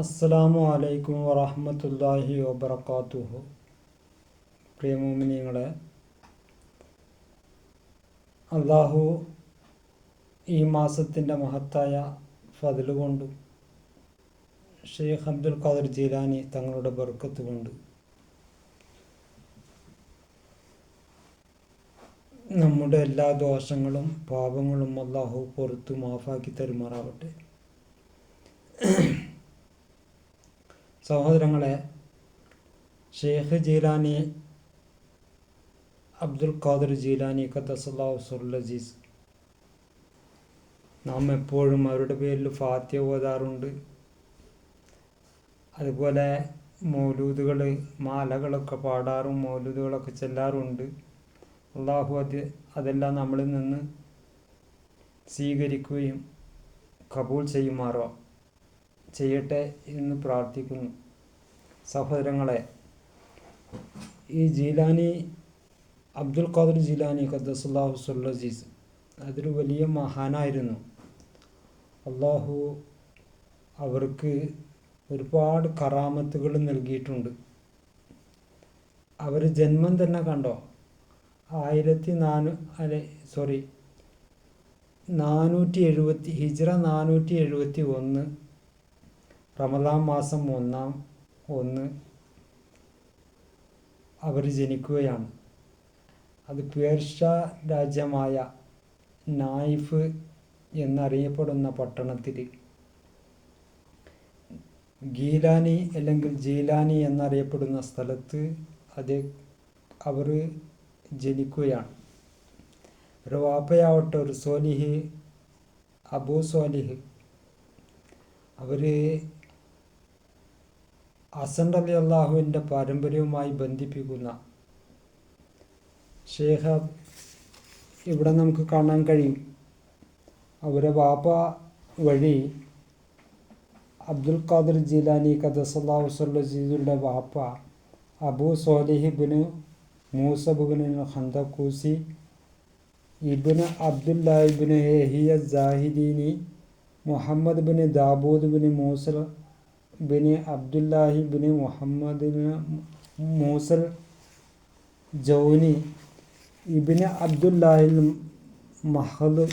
അസ്സലാമു അലൈക്കും വറഹ്മത്തുള്ളാഹി വബറകാതുഹു. പ്രിയ മോമിനിയങ്ങളെ അള്ളാഹു ഈ മാസത്തിന്റെ മഹത്തായ ഫതിലുകൊണ്ടും ഷെയ്ഖ് അബ്ദുൽ ഖാദർ ജീലാനി തങ്ങളുടെ ബർക്കത്ത് കൊണ്ട് നമ്മുടെ എല്ലാ ദോഷങ്ങളും പാപങ്ങളും അള്ളാഹു പുറത്തു മാഫാക്കി തരുമാറാവട്ടെ. സഹോദരങ്ങളെ ഷെയ്ഖ് ജീലാനി അബ്ദുൽ ഖാദർ ജീലാനി ഖദ്ദസല്ലാഹുസുല്ലജീസ് നാം എപ്പോഴും അവരുടെ പേരിൽ ഫാത്യ ഓതാറുണ്ട്. അതുപോലെ മൗലൂദുകൾ മാലകളൊക്കെ പാടാറും മൗലൂദുകളൊക്കെ ചെല്ലാറുണ്ട് അള്ളാഹു അത് അതെല്ലാം നമ്മളിൽ നിന്ന് സ്വീകരിക്കുകയും കബൂൾ ചെയ്യുമാറോ. ചെയ്യട്ടെ എന്ന് പ്രാർത്ഥിക്കുന്നു. സഹോദരങ്ങളെ ഈ ജീലാനി അബ്ദുൽ ഖാദർ ജീലാനി ഖദ്ദസുല്ലാഹു സുല്ലജീസ് അതൊരു വലിയ മഹാനായിരുന്നു. അള്ളാഹു അവർക്ക് ഒരുപാട് കറാമത്തുകൾ നൽകിയിട്ടുണ്ട്. അവർ ജന്മം തന്നെ കണ്ടോ? ആയിരത്തി നാനൂ അല്ലെ സോറി നാനൂറ്റി എഴുപത്തി ഹിജ്ര നാനൂറ്റി എഴുപത്തി ഒന്ന് റമദാൻ മാസം ഒന്നാം ഒന്ന് അവർ ജനിക്കുകയാണ്. അത് പേർഷ്യ രാജ്യമായ നായിഫ് എന്നറിയപ്പെടുന്ന പട്ടണത്തിൽ. ഗീലാനി അല്ലെങ്കിൽ ജീലാനി എന്നറിയപ്പെടുന്ന സ്ഥലത്ത് അത് അവർ ജനിക്കുകയാണ്. ഒരു വാപ്പയാവട്ടെ ഒരു സോലിഹ് അബൂ സോലിഹ്. അവർ അസൻ അലി അള്ളാഹുവിന്റെ പാരമ്പര്യവുമായി ബന്ധിപ്പിക്കുന്ന ഷേഹ ഇവിടെ നമുക്ക് കാണാൻ കഴിയും. അവരെ വാപ്പ വഴി അബ്ദുൽ ഖാദർ ജീലാനി ഖദസല്ലാഹു സല്ലീസുടെ വാപ്പ അബു സോലിഹിബിന് മൂസബുബിന് ഹന്തക്കൂസി ഇബിന് അബ്ദുല്ലാഹിബിന് എഹിയ ജാഹിദീനി മുഹമ്മദ് ബിന് ദാബൂദ് ബിന് മൂസൽ ബിന് അബ്ദുല്ലാഹി ബിന് മുഹമ്മദ് മൂസൽ ജൗനി ഇബിന് അബ്ദുല്ലാഹിൽ മഹദ്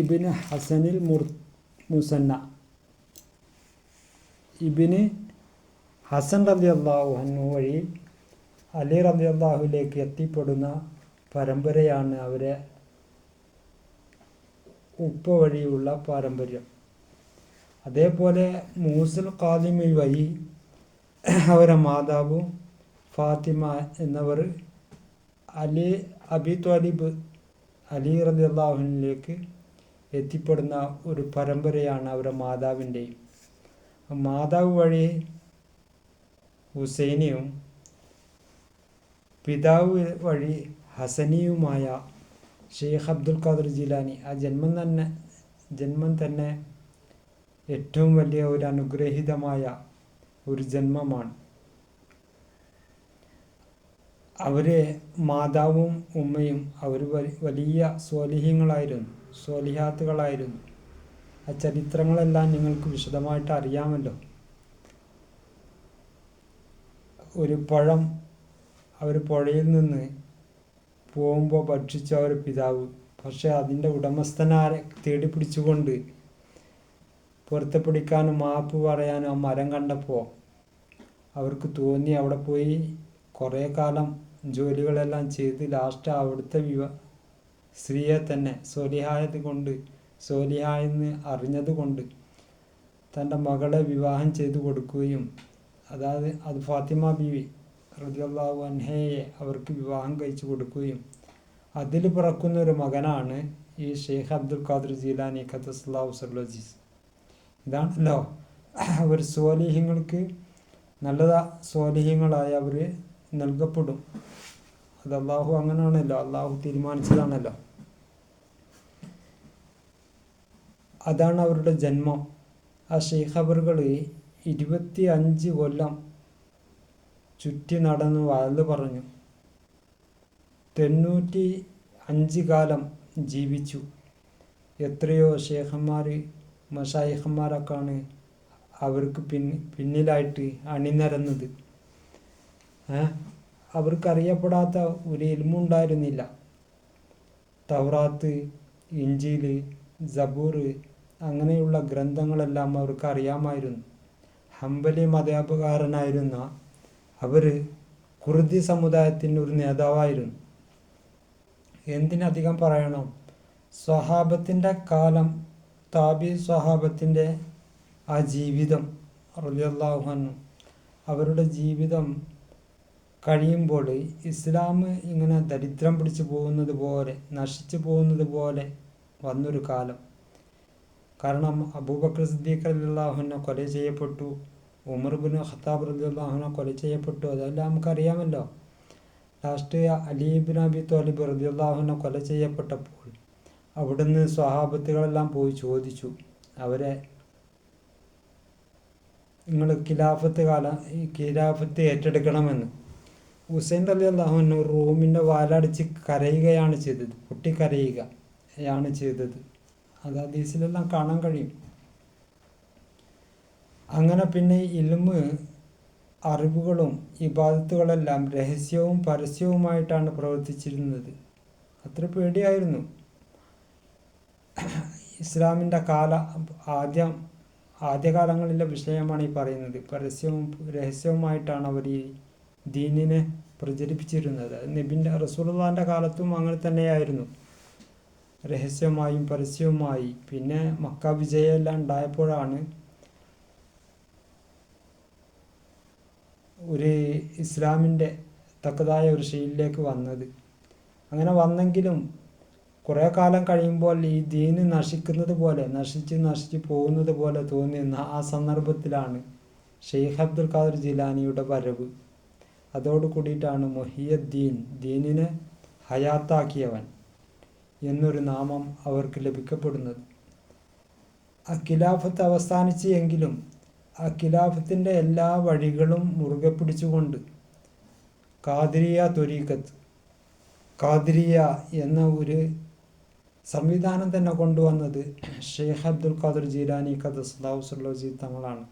ഇബിന് ഹസനിൽ മുർ മുസന്ന. ഇബിന് ഹസൻ റബി അള്ളാഹു അന്നു വഴി അലി റബി അള്ളാഹുലേക്ക് എത്തിപ്പെടുന്ന പരമ്പരയാണ് അവരെ ഉപ്പ വഴിയുള്ള പാരമ്പര്യം. അതേപോലെ മൂസുൽ ഖാദിമി വഴി അവരെ മാതാവ് ഫാത്തിമ എന്നവർ അലി അബി ത്വാലിബ് അലി റലി അള്ളാഹുവിലേക്ക് എത്തിപ്പെടുന്ന ഒരു പരമ്പരയാണ് അവരുടെ മാതാവിന്റെയും. മാതാവ് വഴി ഹുസൈനിയും പിതാവ് വഴി ഹസനിയുമായ ഷെയ്ഖ് അബ്ദുൽ ഖാദർ ജിലാനി ആ ജന്മം തന്നെ ജന്മം തന്നെ ഏറ്റവും വലിയ ഒരു അനുഗ്രഹീതമായ ഒരു ജന്മമാണ്. അവരെ മാതാവും ഉമ്മയും അവർ വലിയ സ്വാലിഹ്യങ്ങളായിരുന്നു സ്വാലിഹാത്തുകളായിരുന്നു. ആ ചരിത്രങ്ങളെല്ലാം നിങ്ങൾക്ക് വിശദമായിട്ട് അറിയാമല്ലോ. ഒരു പഴം അവർ പുഴയിൽ നിന്ന് പോകുമ്പോൾ ഭക്ഷിച്ച ഒരു പിതാവ്. പക്ഷേ അതിന്റെ ഉടമസ്ഥനാരെ തേടി പിടിച്ചുകൊണ്ട് പുറത്ത് പിടിക്കാനും മാപ്പ് പറയാനും ആ മരം കണ്ടപ്പോൾ അവർക്ക് തോന്നി അവിടെ പോയി കുറേ കാലം ജോലികളെല്ലാം ചെയ്ത് ലാസ്റ്റ് അവിടുത്തെ വിവാ സ്ത്രീയെ തന്നെ സോലിഹായത് കൊണ്ട് സോലിഹായെന്ന് അറിഞ്ഞത് കൊണ്ട് തന്റെ മകളെ വിവാഹം ചെയ്തു കൊടുക്കുകയും അതായത് അത് ഫാത്തിമ ബീവി റദിയല്ലാഹു അൻഹയെ അവർക്ക് വിവാഹം കഴിച്ചു കൊടുക്കുകയും അതിൽ പിറക്കുന്ന ഒരു മകനാണ് ഈ ഷെയ്ഖ് അബ്ദുൽ ഖാദർ ജീലാനി ഖത്തസ്ലാഹു സല്ലജീസ് ഇതാണല്ലോ. അവർ സ്വാലിഹ്യങ്ങൾക്ക് നല്ലതാ സ്വാലിഹ്യങ്ങളായി അവർ നൽകപ്പെടും. അത് അള്ളാഹു അങ്ങനെയാണല്ലോ അള്ളാഹു തീരുമാനിച്ചതാണല്ലോ. അതാണ് അവരുടെ ജന്മം. ആ ഷെയ്ഖ് അവറുകൾ ഇരുപത്തി അഞ്ച് കൊല്ലം ചുറ്റി നടന്ന് വയൽ പറഞ്ഞു. തൊണ്ണൂറ്റി അഞ്ച് കാലം ജീവിച്ചു. എത്രയോ ഷേഖന്മാർ മഷായിഖന്മാരൊക്കെയാണ് അവർക്ക് പിൻ പിന്നിലായിട്ട് അണിനിരന്നത്. അവർക്കറിയപ്പെടാത്ത ഒരു ഇൽമുണ്ടായിരുന്നില്ല തൗറാത്ത് ഇഞ്ചിൽ ജബൂർ അങ്ങനെയുള്ള ഗ്രന്ഥങ്ങളെല്ലാം അവർക്ക് അറിയാമായിരുന്നു ഹംബലി മതാപകാരനായിരുന്ന അവർ കുർദി സമുദായത്തിന്റെ ഒരു നേതാവായിരുന്നു. എന്തിനധികം പറയണം? സ്വഹാബത്തിന്റെ കാലം താബി സ്വഹാബത്തിന്റെ ആ ജീവിതം റലിയല്ലാഹുഹന്നു അവരുടെ ജീവിതം കഴിയുമ്പോൾ ഇസ്ലാം ഇങ്ങനെ ദരിദ്രം പിടിച്ചു പോകുന്നത് പോലെ നശിച്ചു പോകുന്നത് പോലെ വന്നൊരു കാലം. കാരണം അബൂബക്കർ സിദ്ദീഖ് അല്ലാഹുവിനെ കൊല ചെയ്യപ്പെട്ടു ഉമർ ബിൻ ഖത്താബ് അള്ളാഹുനെ കൊല ചെയ്യപ്പെട്ടു അതെല്ലാം നമുക്കറിയാമല്ലോ. ലാസ്റ്റ് അലീബിൻ അബി തോലിബ് റലിയല്ലാഹുവിനെ കൊല ചെയ്യപ്പെട്ടപ്പോൾ അവിടുന്ന് സ്വഹാബത്തുകളെല്ലാം പോയി ചോദിച്ചു. അവരെ നിങ്ങൾ ഖിലാഫത്ത് കാല ഖിലാഫത്ത് ഏറ്റെടുക്കണമെന്ന്. ഹുസൈൻ അലി അള്ളാഹുവിന് റൂമിന്റെ വാലടിച്ച് കരയുകയാണ് ചെയ്തത്. പൊട്ടിക്കരയുകയാണ് ചെയ്തത്. അത് ഹദീസിലെല്ലാം കാണാൻ കഴിയും. അങ്ങനെ പിന്നെ ഇൽമ് അറിവുകളും ഇബാദത്തുകളെല്ലാം രഹസ്യവും പരസ്യവുമായിട്ടാണ് പ്രവർത്തിച്ചിരുന്നത്. അത്ര പേടിയായിരുന്നു. ഇസ്ലാമിന്റെ കാല ആദ്യം ആദ്യകാലങ്ങളിലെ വിഷയമാണ് ഈ പറയുന്നത്. പരസ്യവും രഹസ്യവുമായിട്ടാണ് അവർ ഈ ദീനിനെ പ്രചരിപ്പിച്ചിരുന്നത്. നബിന്റെ റസൂലുള്ളാന്റെ കാലത്തും അങ്ങനെ തന്നെയായിരുന്നു. രഹസ്യമായും പരസ്യവുമായി. പിന്നെ മക്ക വിജയമെല്ലാം ഉണ്ടായപ്പോഴാണ് ഒരു ഇസ്ലാമിന്റെ തക്കതായ ഒരു ശൈലിയിലേക്ക് വന്നത്. അങ്ങനെ വന്നെങ്കിലും കുറേ കാലം കഴിയുമ്പോൾ ഈ ദീന് നശിക്കുന്നത് പോലെ നശിച്ച് നശിച്ച് പോകുന്നത് പോലെ തോന്നിയെന്ന ആ സന്ദർഭത്തിലാണ് ഷെയ്ഖ് അബ്ദുൽ ഖാദർ ജിലാനിയുടെ വരവ്. അതോട് കൂടിയിട്ടാണ് മൊഹിയദ്ദീൻ ദീനിനെ ഹയാത്താക്കിയവൻ എന്നൊരു നാമം അവർക്ക് ലഭിക്കപ്പെടുന്നത്. അഖിലാഫത്ത് ഖിലാഫത്ത് അവസാനിച്ച് എങ്കിലും അഖിലാഫത്തിന്റെ ഖിലാഫത്തിന്റെ എല്ലാ വഴികളും മുറുകെ പിടിച്ചുകൊണ്ട് കാതിരിയ തൊരീക്കത്ത് കാതിരിയ എന്ന ഒരു സംവിധാനം തന്നെ കൊണ്ടുവന്നത് ഷെയ്ഖ് അബ്ദുൽ ഖാദർ ജീലാനി ഖദസ്ലാഹുസുല്ലി തങ്ങളാണ്.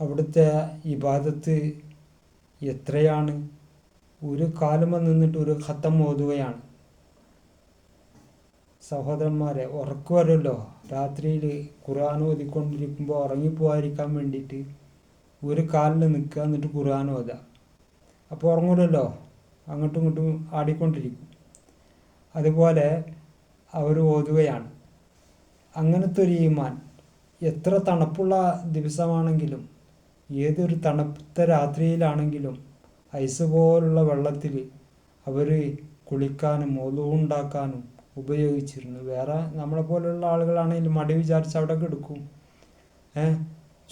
അവിടുത്തെ ഇബാദത്ത് എത്രയാണ്? ഒരു കാലമ നിന്നിട്ട് ഒരു ഖത്തം ഓതുകയാണ്. സഹോദരന്മാരെ ഉറക്കുവരല്ലോ രാത്രിയിൽ ഖുർആൻ ഓതിക്കൊണ്ടിരിക്കുമ്പോൾ ഉറങ്ങിപ്പോകാതിരിക്കാൻ വേണ്ടിയിട്ട് ഒരു കാലിൽ നിൽക്കുക എന്നിട്ട് ഖുർആൻ ഓതുക അപ്പോൾ ഉറങ്ങൂലല്ലോ? അങ്ങോട്ടും ഇങ്ങോട്ടും ആടിക്കൊണ്ടിരിക്കും. അതുപോലെ അവർ ഓതുകയാണ്. അങ്ങനത്തെ ഒരു ഈമാൻ. എത്ര തണുപ്പുള്ള ദിവസമാണെങ്കിലും ഏതൊരു തണുത്ത രാത്രിയിലാണെങ്കിലും ഐസ് പോലുള്ള വെള്ളത്തിൽ അവർ കുളിക്കാനും ഒതുവുണ്ടാക്കാനും ഉപയോഗിച്ചിരുന്നു. വേറെ നമ്മളെ പോലെയുള്ള ആളുകളാണെങ്കിൽ മടി വിചാരിച്ച് അവിടെ കിടക്കും. ഏഹ്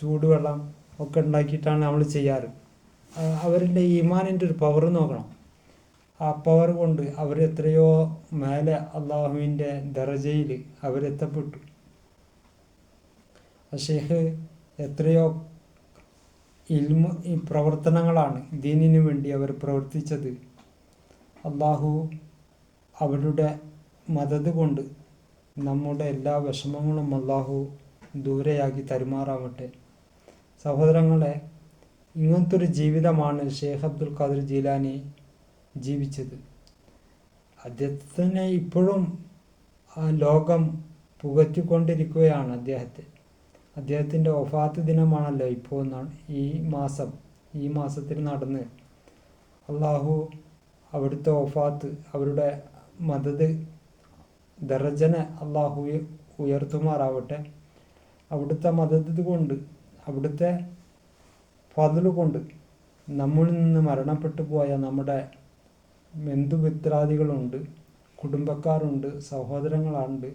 ചൂടുവെള്ളം ഒക്കെ ഉണ്ടാക്കിയിട്ടാണ് നമ്മൾ ചെയ്യാറ്. അവരുടെ ഈമാനിന്റെ ഒരു പവർ നോക്കണം. ആ പവർ കൊണ്ട് അവരെത്രയോ മേലെ അള്ളാഹുവിന്റെ ദറജയിൽ അവരെത്തപ്പെട്ടു. ഷെയ്ഖ് എത്രയോ ഇൽമ പ്രവർത്തനങ്ങളാണ് ദീനിനു വേണ്ടി അവർ പ്രവർത്തിച്ചത്. അള്ളാഹു അവരുടെ മദത് കൊണ്ട് നമ്മുടെ എല്ലാ വിഷമങ്ങളും അള്ളാഹു ദൂരെയാക്കി തരുമാറാവട്ടെ. സഹോദരങ്ങളെ ഇങ്ങനത്തെ ഒരു ജീവിതമാണ് ഷെയ്ഖ് അബ്ദുൽ ഖാദർ ജീലാനി ജീവിച്ചത്. അദ്ദേഹത്തിനെ ഇപ്പോഴും ആ ലോകം പുകറ്റിക്കൊണ്ടിരിക്കുകയാണ് അദ്ദേഹത്തെ. അദ്ദേഹത്തിന്റെ ഒഫാത്ത് ദിനമാണല്ലോ ഇപ്പോൾ ഈ മാസം ഈ മാസത്തിൽ നടന്ന്. അള്ളാഹു അവിടുത്തെ ഒഫാത്ത് അവരുടെ മദത് ദർജനെ അള്ളാഹു ഉയർത്തുമാറാവട്ടെ. അവിടുത്തെ മദത് കൊണ്ട് അവിടുത്തെ ഫതിൽ കൊണ്ട് നമ്മളിൽ നിന്ന് മരണപ്പെട്ടു പോയ നമ്മുടെ ബന്ധുമിത്രാദികളുണ്ട് കുടുംബക്കാരുണ്ട് സഹോദരങ്ങളുണ്ട്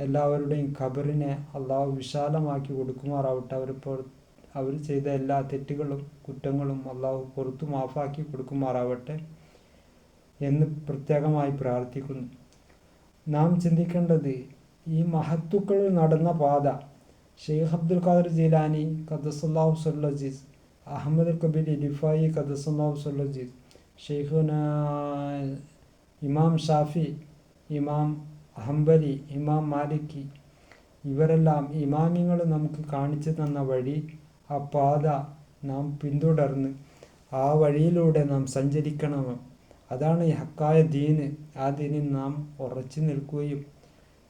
എല്ലാവരുടെയും ഖബറിനെ അള്ളാഹു വിശാലമാക്കി കൊടുക്കുമാറാവട്ടെ. അവർ അവർ ചെയ്ത എല്ലാ തെറ്റുകളും കുറ്റങ്ങളും അള്ളാഹു പുറത്തു മാഫാക്കി കൊടുക്കുമാറാവട്ടെ എന്ന് പ്രത്യേകമായി പ്രാർത്ഥിക്കുന്നു. നാം ചിന്തിക്കേണ്ടത് ഈ മഹത്തുക്കൾ നടന്ന പാത ഷെയ്ഖ് അബ്ദുൽ ഖാദർ ജീലാനി ഖദസുല്ലാഹു സുല്ലജീസ് അഹമ്മദ് കബീർ ഇലിഫായി ഖദസുല്ലാഹു സുല്ലജീസ് ഷെയ്ഖുന ഇമാം ഷാഫി ഇമാം ഹംബലി ഇമാം മാലിക്കി ഇവരെല്ലാം ഇമാമിങ്ങൾ നമുക്ക് കാണിച്ചു തന്ന വഴി ആ പാത നാം പിന്തുടർന്ന് ആ വഴിയിലൂടെ നാം സഞ്ചരിക്കണം. അതാണ് ഈ ഹക്കായ ദീന് ആ ദീനിൽ നാം ഉറച്ചു നിൽക്കുകയും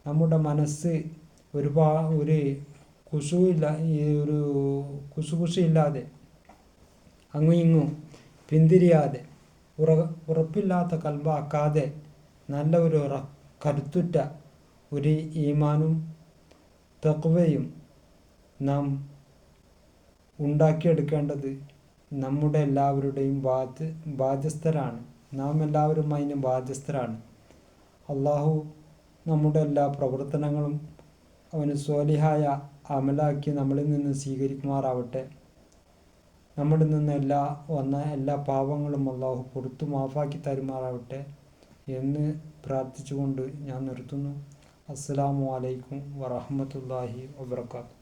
നമ്മുടെ മനസ്സ് ഒരുപാ ഒരു കുശുവില്ല ഈ ഒരു കുശുകുശിയില്ലാതെ അങ്ങും ഇങ്ങും പിന്തിരിയാതെ ഉറ ഉറപ്പില്ലാത്ത കൽബാക്കാതെ നല്ല ഒരു ഉറ കരുത്തുറ്റ ഒരു ഈമാനും തക്വയും നാം ഉണ്ടാക്കിയെടുക്കേണ്ടത് നമ്മുടെ എല്ലാവരുടെയും ബാധ്യ ബാധ്യസ്ഥരാണ് നാം എല്ലാവരും അതിന് ബാധ്യസ്ഥരാണ് അള്ളാഹു നമ്മുടെ എല്ലാ പ്രവർത്തനങ്ങളും അവന് സ്വാലിഹായ അമലാക്കി നമ്മളിൽ നിന്ന് സ്വീകരിക്കുമാറാവട്ടെ. നമ്മളിൽ നിന്ന് എല്ലാ വന്ന എല്ലാ പാപങ്ങളും അള്ളാഹു പുറത്തു മാഫാക്കി തരുമാറാവട്ടെ എന്ന് പ്രാർത്ഥിച്ചുകൊണ്ട് ഞാൻ നിർത്തുന്നു. അസ്സലാമു അലൈക്കും വറഹമത്തല്ലാഹി വബർക്കാത്തു